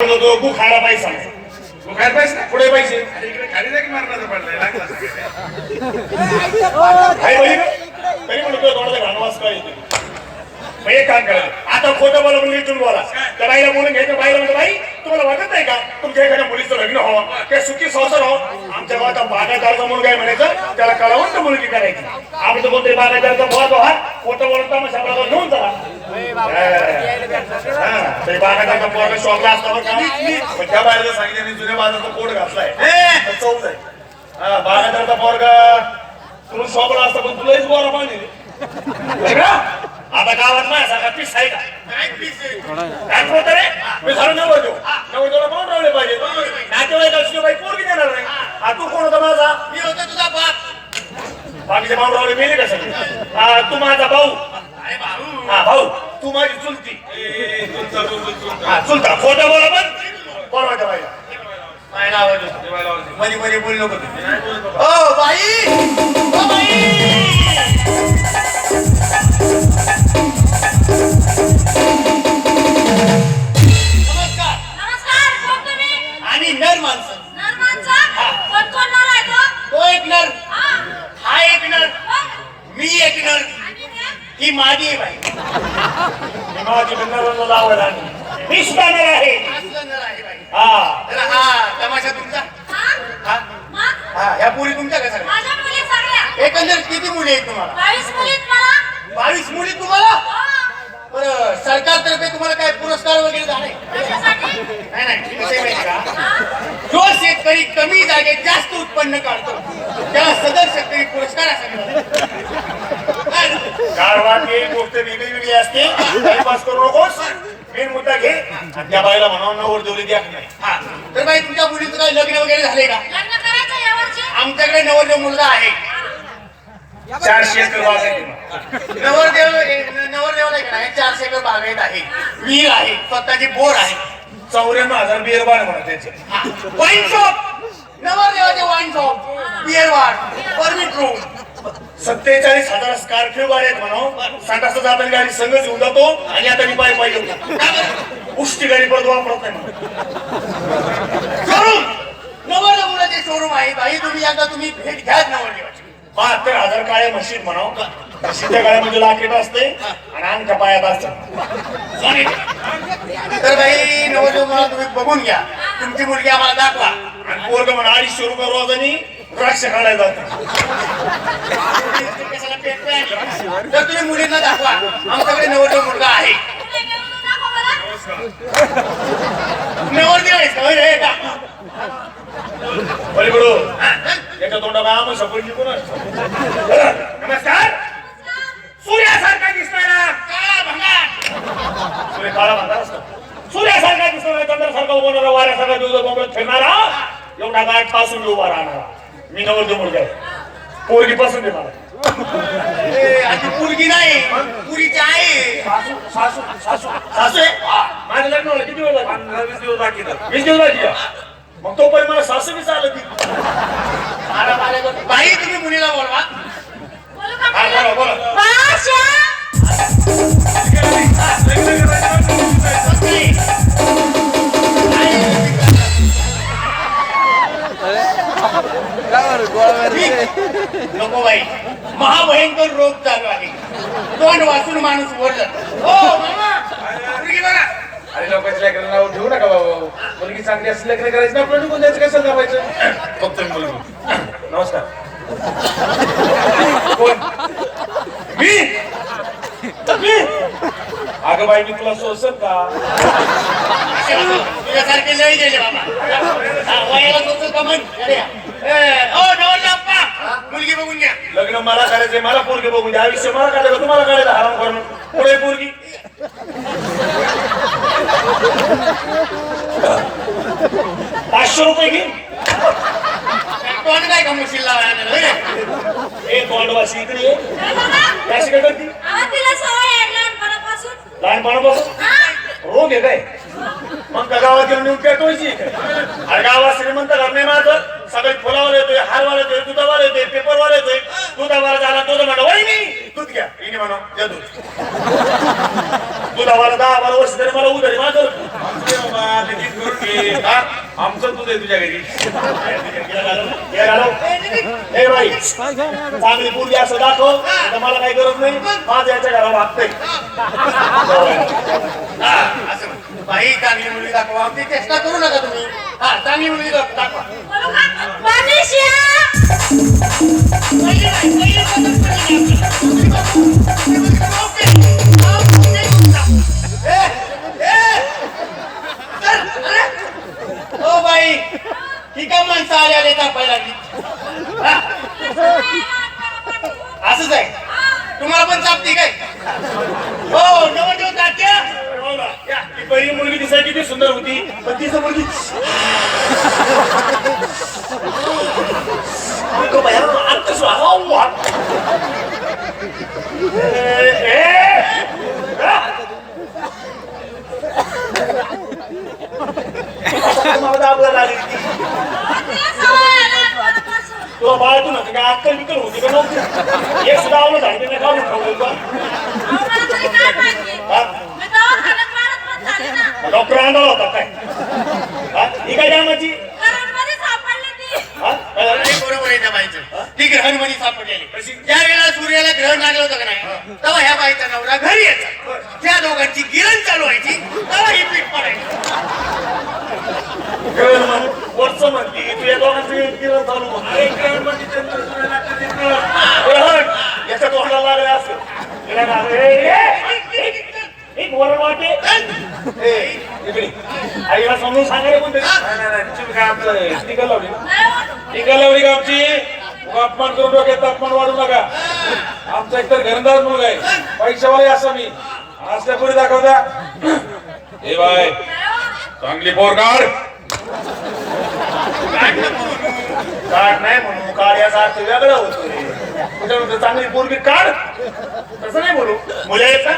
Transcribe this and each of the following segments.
तो तू खायला पैसा काय पैसे पुढे पैसे अरे इकडे खाली जा की मारण्याचं पडलंय लागला? तरी म्हणतो तोंडाचा घाणवास काय मग एक काम करा. आता खोटं बोला म्हणून इथून बोला. त्या बाईला बोलून घ्यायचं बाईला म्हणतो बाई तुम्हाला वाटत नाही का? तुमच्या एखाद्या मुलीचं लग्न हो त्या सुखी संसार हो आमच्या गावात बागायदारचा मुलगा आहे म्हणायचं त्याला कळवून तर मुलगी करायची. आपण तर कोणतरी बागायदारचा बोलतो हा खोटं बोलत मग सगळा घेऊन चला ते बागायदारचा पोरगा शॉपला असता बरं का? पण त्या सांगितलं जुन्या बाजारचा पोट घातलाय. चौक आहे हा बागायदारचा पोरगा तुला शॉपला असता पण तुलाच बोरा पाहिजे. आता गावात माझ्या सारखा पीस आहे. का काय बोलतो रे? मी झालं नवर देऊ नवर देऊला पाहून राहिले पाहिजे. नातेवाईक असली बाई पोरगी देणार नाही. हा तू कोण होता माझा? मी होतो तुझा बाप. बाकीचे पाहून राहिले मेले का सगळे? तू माझा भाऊ. भाऊ. हा भाऊ. तू माझी चुलती. हा चुलता. खोटं बोला पण. कोण माझ्या बाईला मायला आवाज होतो. ते ह्या पुरी तुमच्या का सगळ्या माझ्या मुली सगळ्या एकंदर किती मुली आहेत तुम्हाला? बावीस मुलीत मला. बावीस मुली तुम्हाला? हो. बरं सरकारतर्फे तुम्हाला काय पुरस्कार वगैरे झाले? कशासाठी? नाही नाही कसं आहे माहिती का? जो शेतकरी कमी जागेत जास्त उत्पन्न काढतो त्याला सदर शेतकरी पुरस्कार असा मिळाला. काय? गाढवाची गोष्ट वेगळी वेगळी असते. टाइमपास करू नकोस मेन मुद्दा घे. आणि त्या बाईला म्हणा नवर देवली द्या. नाही हा. तर बाई तुमच्या मुलीचं काय लग्न वगैरे झाले का? लग्न आमच्याकडे नवरदेव मुलगा आहे. चारशे एकर बाग आहे. नवरदेव नवरदेवाला आहे का नाही चारशे एकर बागायत आहे. विहीर आहे स्वतःची बोर आहे. चौऱ्याण्णव हजार बिअर बार म्हणा त्याचे. वाईन शॉप नवरदेवाचे वाईन शॉप बिअर वाट परमिट रूम सत्तेचाळीस हजार स्कॉर्पिओ गाडी आहेत म्हणा. संडासला जाताना गाडी संघच घेऊन जातो आणि आता मी पाय पाहिजे उष्टी गाडी परत वापरत नाही म्हणा. शोरूम शोरूम आहे बाई तुम्ही एकदा तुम्ही भेट घ्या नवरदेवाची. बहात्तर हजार काळे म्हशीत म्हणाव म्हशीच्या गाड्यामध्ये लाकेट असते आणि अंगठ्या पायात असतात तर बाई नवरदेव मला तुम्ही बघून घ्या. तुमची मुलगी आम्हाला दाखवा. आणि पोरग म्हणा अडीचशे रुपये रोजानी द्राक्ष काढायला जातं. आणि? तर तुम्ही मुलींना दाखवा. आमच्याकडे नवरदेव मुलगा आहे. नवरदेव आहेस का? होय रे, दाखवा. पलीकडून याच्या तोंडाला आम सपोर्ट निघून नमस्कार. सूर्यासारखा दिसतोय ना. काळा भंगार. सूर्य काळा म्हणता असतो. सूर्यासारखा दिसतोय चंद्रासारखा उभा वाऱ्यासारखा दिवस बोंबलत फिरणारा. एवढा गाठपासून उभा राहणारा. मी नवरदेव मुलगा आहे. पोरगी मला ए, आधी मुलगी नाही पुरीची आहे. सासू सासू सासू. माझं लग्न झालं किती वेळ पंधरा वीस दिवस बाकी. वीस दिवस बाकी. मग तोपर्यंत मला सासू बी चालत ती. बाई तुम्ही मुलीला बोलवा. बोलू हा बोला? बोला. नको बाई. महाभयंकर रोग चालू आहे. तोंड वाचून माणूस वर जातो हो मामा. अरे लोकांच्या लेकरांना नाव ठेवू नका बाबा. मुलगी चांगली असली लग्न करायचं ना आपलं निघून जायचं कसं दाबायचं फक्त मी नमस्कार. कोण? मी? मी? अगं बाई मी तुला सोसत का? तुझ्यासारखे लय गेले बाबा. हा, वयाला सोचत का म्हण? ए, ओ मुलगी बघून घ्या. लग्न मला करायचंय मला पोरगी बघून द्या आयुष्य मला काढायचं का तुम्हाला काढायचं हराम करून. पुढे पोरगी. पाचशे रुपये घे. काय का लावायला बॉन्डवासी इकडे. काय तिला सवय आहे लहानपणापासून. लहानपणापासून? हा? रोग आहे काय? मग गावात येऊन येऊन पेटवायची आहे काय? अरे गावात श्रीमंत घर नाही माझं. सगळे फुलावर येतोय हारवाला येतोय दुधावाला येतोय पेपरवाला येतोय. दुधावाला झाला तो म्हणा वहिनी दूध घ्या. इने म्हणा द्या दूध. दूध आम्हाला दहा बारा वर्ष तरी मला उधारी माझं आमचे हा? दूध आहे तुझ्या घरी हे. हे बाई चांगली मुलगी असं दाखव आता मला काही गरज नाही माझं याच्या घरावर हा, म्हण. बाई चांगली मुलगी दाखवा आमची चेष्टा करू नका तुम्ही हा चांगली मुलगी दाख- दाखवा ही का माणसं लागली असंच आहे. तुम्हाला पण चापती काय? हो नव नवदेव तात्या. हो ना. या, ती पहिली मुलगी दिसाय किती सुंदर होती. पण तिचं मुलगी अगं बाया, आता स्वाहा वाट. ए, दाबला लागली ती. तिला सवय आहे लहानपणापासून. तुला बाळ तू नव्हती का अक्कल बिक्कल होती का नव्हती? एक सुद्धा आवलं नाही काढून ठेवलं काय. डॉक्टर होता काय? हा? काय कामाची? काय बरोबर आहे त्या बाईचं. ती ग्रहणमध्ये सापडलेली ज्या वेळेला सूर्याला ग्रहण लागलं होतं का नाही तेव्हा ह्या बाईचा नवरा घरी यायचा. त्या दोघांची गिरण चालू व्हायची तेव्हा ही पीठ पडायची. ग्रहण वरचं म्हणती ग्रहण. ग्रहण याच्या तोंडाला लागलं असं? वरण वाटे. आईला समजून सांगायला कोणतरी. नाही, नाही, नाही, तुम्ही काय आमचं टीका लावली हो. टीका लावली का आमची अपमान करून डोक्यात तापमान वाढू नका. आमचा एकतर घरंदाज मुलगा आहे. पैशावाला असा मी. असल्या पुढे दाखवता. हे बाय. चांगली पोर काढ काढ नाही म्हणू काढ याचा अर्थ वेगळा होतो कुठे म्हणतो चांगली पोरगी काढ. तसं नाही बोलू. मुलं का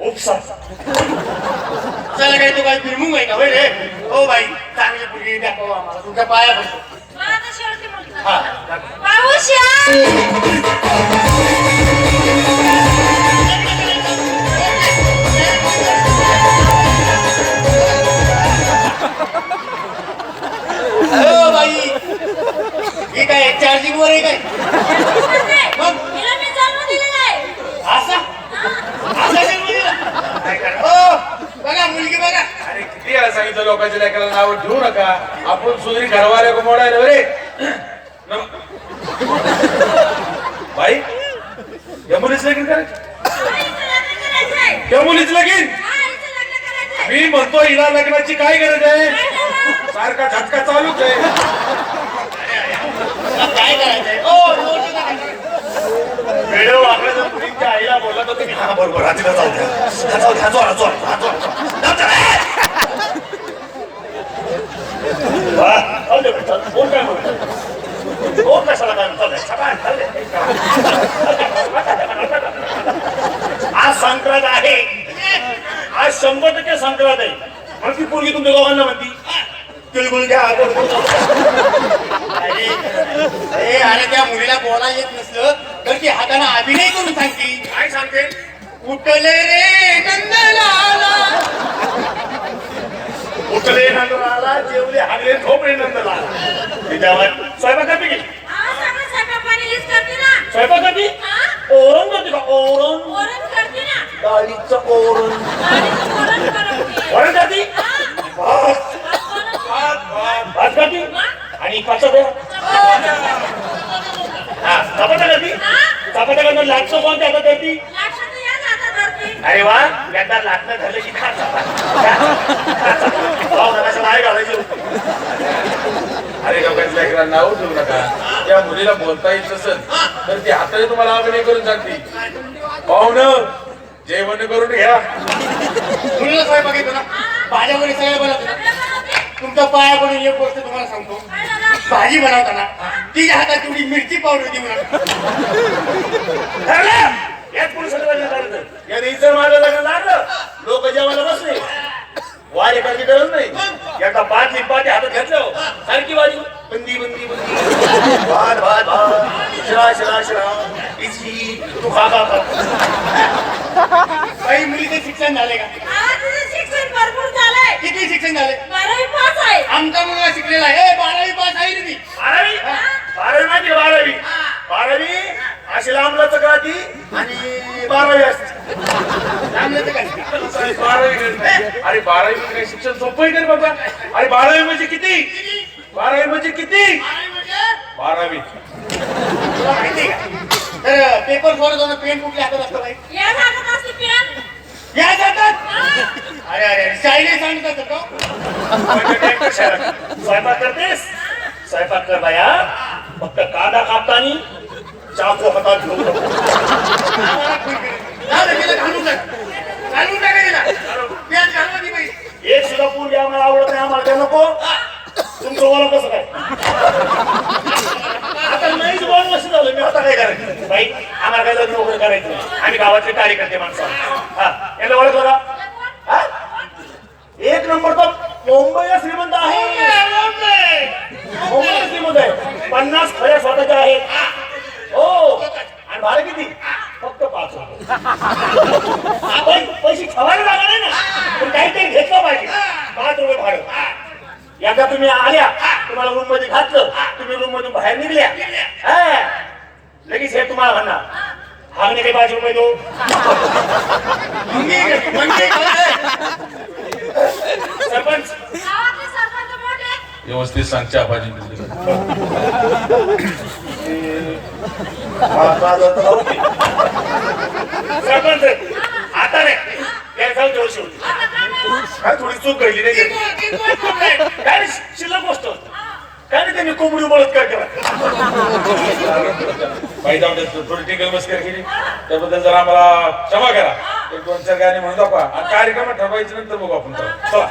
उपसा. चला काय तो काय फिरमुंग आहे का? होय रे. हो बाई चांगली मुलगी दाखवा आम्हाला. तुमच्या पाया बसतो हा! हो आहे काय मग? तिला मी जन्म दिलेला आहे. असा? असा जन्म दिला? काय करा? हो बघा मुलगी बघा. अरे किती वेळा सांगितलं लोकांच्या लेकराला नाव ठेवू नका. आपण सुधरी घरवाल्या को मोडायला रे न- बाई या मुलीच लगीन करायचं. या मुलीच लगीन. मी म्हणतो हिला लग्नाची काय गरज आहे? सारखा झटका चालूच आहे. काय करायचंय ओ व्हिडिओ जर आईला बोलला तर तुम्ही हा बरोबर हा तिला जाऊ द्या हा जाऊ द्या जोरा जोरा हा जोरा वा, दे कोण काय म्हणतो? कोण कशाला काय म्हणतो? आज संक्रांत आहे आज शंभर टक्के संक्रांत आहे मग ती पोरगी तुमच्या दोघांना म्हणती तिळगुळ घ्या अरे अरे त्या मुलीला बोला येत नसलं तर ती हाताने अभिनय करून सांगते. काय सांगते? उठले रे नंदलाला. उठले नंदलाला जेवले हागले झोपले नंदलाला. त्याच्यावर स्वयंपाक करते की स्वयंपाक हा? ओरण का? ओरण. डाळीचं ओरण. हा, भात. भात करते? आणि कसा द्या हा चपात्या करते चपात्या करणं लागतो कोणत्या हातात करते लक्षात याच हातात धरते. अरे वा एकदा लाटणं झालं की खा नाही घालायची. अरे लोकांच्या नाव ठेवू नका. त्या मुलीला बोलता येत नसेल तर ती हाताने तुम्हाला अभिनय करून सांगते पाहुणं जेवण करून घ्या. मुलीला स्वयंपाक येतो ना? भाज्या वगैरे सगळं बनवतो ना? सगळं बनवते. तुमच्या पाया पडून एक गोष्ट तुम्हाला सांगतो? भाजी बनवताना तिच्या हातात तेवढी मिरची पावडर देऊ नका माझं लग्न लागलं लोक जेवायला बसले. वारे करायची गरज नाही. एकदा पाच पाच हातात घेतलं. सारखी वाजी बंदी बंदी बंदी. भात भात भात. शिरा शिरा शिरा. इची तू खा खा काही बाई मुलीचे शिक्षण झाले का? शिक्षण भरपूर किती शिक्षण झाले? बारावी पास आहे. आमचा मुलगा शिकलेला आहे. ए, बारावी पास आहे रे मी. बारावी? बारावी माहिती बारावी? बारावी अशी लांब लचक राहती आणि बारावी असते. काय बारावी. अरे बारावी म्हणजे काय शिक्षण सोपं आहे का रे बाबा? अरे बारावी म्हणजे किती? बारावी म्हणजे किती? बारावी. म्हणजे बारावी. तुला माहिती आहे का तर पेपर सोडत पेन कुठल्या हातात असतं बाई? या लागत असते पेन या जातात. अरे अरे शाळेने सांगतात का? स्वयंपाक करतेस? स्वयंपाक कर बाया. फक्त कांदा कापतानी चाकू हातात घेऊन नको आम्हाला खून केलं. जाऊ दे, तिला घालून टाक. घालून टाका तिला. पेन घालवा ती बाई. एक सुद्धा पूर्वी आम्हाला आवडत नाही आम्हाला ते नको तुमचं बोला कसं काय आता नाहीच बोल नसं झालं मी आता काय करायचं बाई आम्हाला काय लग्न वगैरे करायचं नाही. आम्ही गावातले कार्यकर्ते माणसं. हा. याला ओळखलं का हा? एक नंबर तर मुंबईला श्रीमंत आहे. मुंबईला श्रीमंत आहे. पन्नास खऱ्या स्वतःच्या आहेत. हो. आणि भाडं किती? फक्त पाच रुपये. आपण पैसे खवायला लागणार आहे ना. पण काहीतरी घेतलं पाहिजे. पाच रुपये भाडं. एकदा तुम्ही आल्या तुम्हाला रूममध्ये घातलं तुम्ही रूम मधून बाहेर निघल्या. हा. लगेच हे तुम्हाला म्हणणार. रुपये देऊ मंगी, मंगी घालते. सरपंच? व्यवस्थित सांग चहापाजी सरपंच आता नाही. त्या जाऊ देऊ शेवटी आता काय थोडी चूक घडली नाही काय नाही, शिल्लक गोष्ट काय नाही त्यांनी कोंबडी बोलत काय केला जाऊन थोडी टिकल मस्कर केली त्याबद्दल जरा आम्हाला क्षमा करा. एक दोन चार गाणी म्हणून दाखवा आणि कार्यक्रम ठरवायच्या नंतर बघू आपण चला.